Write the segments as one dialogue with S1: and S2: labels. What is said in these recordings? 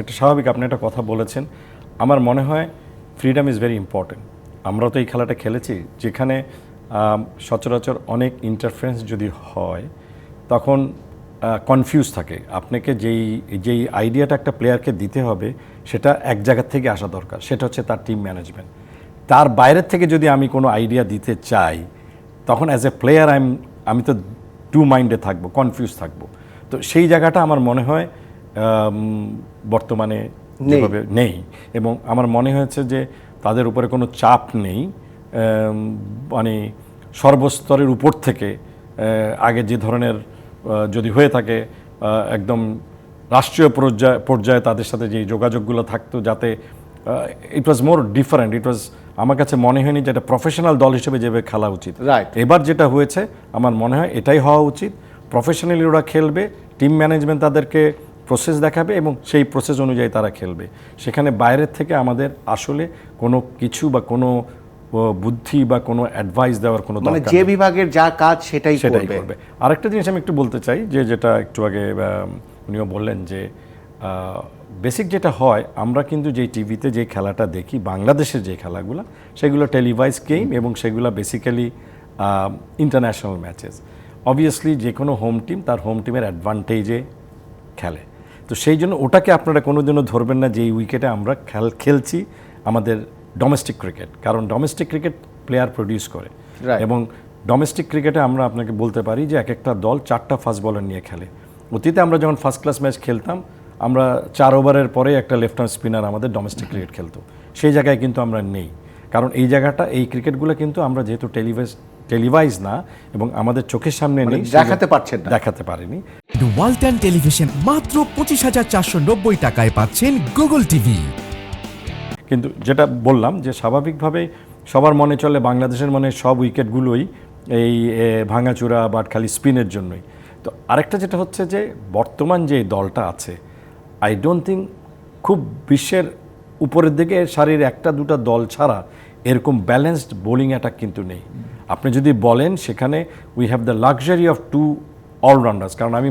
S1: এটা স্বাভাবিক আপনি একটা কথা বলেছেন। আমার মনে হয় ফ্রিডম ইজ ভেরি ইম্পর্টেন্ট আমরা তো এই খেলাটা খেলেছি যেখানে সচরাচর অনেক ইন্টারফারেন্স যদি হয় তখন কনফিউজ থাকে। আপনাকে যেই যেই আইডিয়াটা একটা প্লেয়ারকে দিতে হবে সেটা এক জায়গা থেকে আসা দরকার। সেটা হচ্ছে তার টিম ম্যানেজমেন্ট তার বাইরের থেকে যদি আমি কোনো আইডিয়া দিতে চাই তখন অ্যাজ এ প্লেয়ার আইম আমি তো টু মাইন্ডে থাকব কনফিউজ থাকব। তো সেই জায়গাটা আমার মনে হয় আম, বর্তমানে যেভাবে নেই। এবং আমার মনে হয়েছে যে তাদের উপরে কোনো চাপ নেই। মানে সর্বস্তরের উপর থেকে আগে যে ধরনের যদি হয়ে থাকে একদম রাষ্ট্রীয় পর্যায়ে পর্যায়ে তাদের সাথে যে যোগাযোগগুলো থাকতো যাতে ইট ওয়াজ মোর ডিফারেন্ট ইট ওয়াজ আমার কাছে মনে হয়নি যে এটা প্রফেশনাল দল হিসেবে যেভাবে খেলা উচিত।
S2: Right.
S1: এবার যেটা হয়েছে আমার মনে হয় এটাই হওয়া উচিত। প্রফেশনালি ওরা খেলবে টিম ম্যানেজমেন্ট তাদেরকে প্রসেস দেখাবে এবং সেই প্রসেস অনুযায়ী তারা খেলবে। সেখানে বাইরের থেকে আমাদের আসলে কোনো কিছু বা কোনো বুদ্ধি বা কোনো অ্যাডভাইস দেওয়ার কোনো
S2: মানে
S1: দরকার
S2: যে বিভাগের যা কাজ সেটাই
S1: সেটাই
S2: করবে।
S1: আরেকটা জিনিস আমি একটু বলতে চাই যে যেটা একটু আগে উনিও বললেন যে বেসিক যেটা হয় আমরা কিন্তু যেই টিভিতে যে খেলাটা দেখি বাংলাদেশের যে খেলাগুলো সেগুলো টেলিভাইজ গেম এবং সেগুলো বেসিক্যালি ইন্টারন্যাশনাল ম্যাচেস অবভিয়াসলি যে কোনো হোম টিম তার হোম টিমের অ্যাডভান্টেজে খেলে। তো সেই জন্য ওটাকে আপনারা কোনোদিনও ধরবেন না যে এই উইকেটে আমরা খেল খেলছি আমাদের ডোমেস্টিক ক্রিকেট কারণ ডোমেস্টিক ক্রিকেট প্লেয়ার প্রডিউস করে। এবং ডোমেস্টিক ক্রিকেটে আমরা আপনাকে বলতে পারি যে এক একটা দল চারটা ফাস্ট বলার নিয়ে খেলে। অতীতে আমরা যখন ফার্স্ট ক্লাস ম্যাচ খেলতাম আমরা চার ওভারের পরে একটা লেফট আর্ম স্পিনার আমাদের ডোমেস্টিক ক্রিকেট খেলতো। সেই জায়গায় কিন্তু আমরা নেই। কারণ এই জায়গাটা এই ক্রিকেটগুলো কিন্তু আমরা যেহেতু টেলিভাইজ টেলিভাইজ না এবং আমাদের চোখের সামনে নেই
S2: মানে দেখাতে পারছেন না।
S1: দেখাতে পারিনি।
S3: ওয়ালটন টেলিভিশন মাত্র পঁচিশ হাজার চারশো নব্বই টাকায় পাচ্ছেন গুগল টিভি।
S1: কিন্তু যেটা বললাম যে স্বাভাবিকভাবে সবার মনে চলে বাংলাদেশের মনে সব উইকেটগুলোই এই ভাঙাচুরা বা খালি স্পিনের জন্যই। তো আরেকটা যেটা হচ্ছে যে বর্তমান যে দলটা আছে আই ডোন্ট থিঙ্ক খুব বিশ্বের উপরের দিকে সারির একটা দুটা দল ছাড়া এরকম ব্যালেন্সড বোলিং অ্যাটাক কিন্তু নেই। আপনি যদি বলেন সেখানে we have the luxury of two allrounders কারণ আমি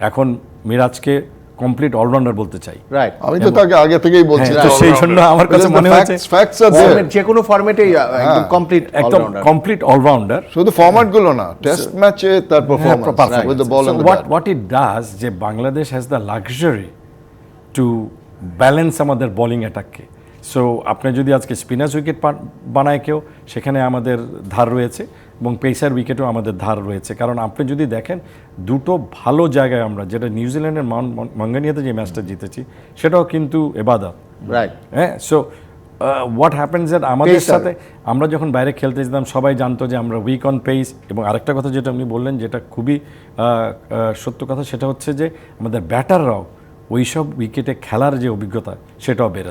S1: এখন মিরাজকে কমপ্লিট অলরাউন্ডার বলতে চাই।
S2: রাইট
S4: আমি তো তাকে আগে থেকেই বলছি
S1: হ্যাঁ, তো সেই জন্য আমার কাছে মনে হচ্ছে
S4: ফ্যাক্টস আর.
S2: যে কোনো ফরম্যাটে একদম কমপ্লিট
S1: একদম কমপ্লিট অলরাউন্ডার
S4: শুধু ফরম্যাটগুলো না টেস্ট ম্যাচে তার performance with the ball
S1: what what it does যে Bangladesh has the luxury to balance আমাদের বোলিং অ্যাটাককে সো আপনি যদি আজকে স্পিনার্স উইকেট বানায় কেউ সেখানে আমাদের ধার রয়েছে এবং পেসার উইকেটও আমাদের ধার রয়েছে। কারণ আপনি যদি দেখেন দুটো ভালো জায়গায় আমরা যেটা নিউজিল্যান্ডের মাউন্ট মঙ্গানিয়াতে যে ম্যাচটা জিতেছি সেটাও কিন্তু এবাদত।
S2: রাইট
S1: হ্যাঁ? সো হোয়াট হ্যাপেন্স দ্যাট আমাদের সাথে আমরা যখন বাইরে খেলতে যেতাম সবাই জানতো যে আমরা উইক অন পেস এবং আরেকটা কথা যেটা আপনি বললেন যেটা খুবই সত্য কথা সেটা হচ্ছে যে আমাদের ব্যাটাররাও ওই সব উইকেটে খেলার যে অভিজ্ঞতা সেটাও বেড়েছে।